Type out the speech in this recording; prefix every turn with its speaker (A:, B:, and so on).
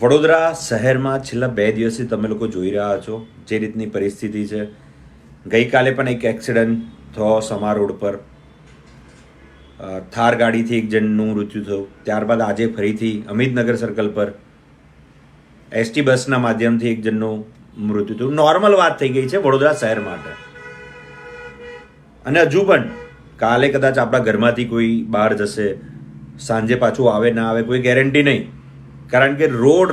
A: વડોદરા શહેરમાં છેલ્લા બે દિવસથી તમે લોકો જોઈ રહ્યા છો જે રીતની પરિસ્થિતિ છે. ગઈકાલે પણ એક એક્સિડન્ટ થયો સમા રોડ પર. થાર ગાડીથી એક જણનું મૃત્યુ થયું. ત્યારબાદ આજે ફરીથી અમિતનગર સર્કલ પર એસટી બસના માધ્યમથી એક જણનું મૃત્યુ થયું. નોર્મલ વાત થઈ ગઈ છે વડોદરા શહેર માટે. અને હજુ પણ કાલે કદાચ આપણા ઘરમાંથી કોઈ બહાર જશે સાંજે પાછું આવે ના આવે કોઈ ગેરંટી નહીં. કારણ કે રોડ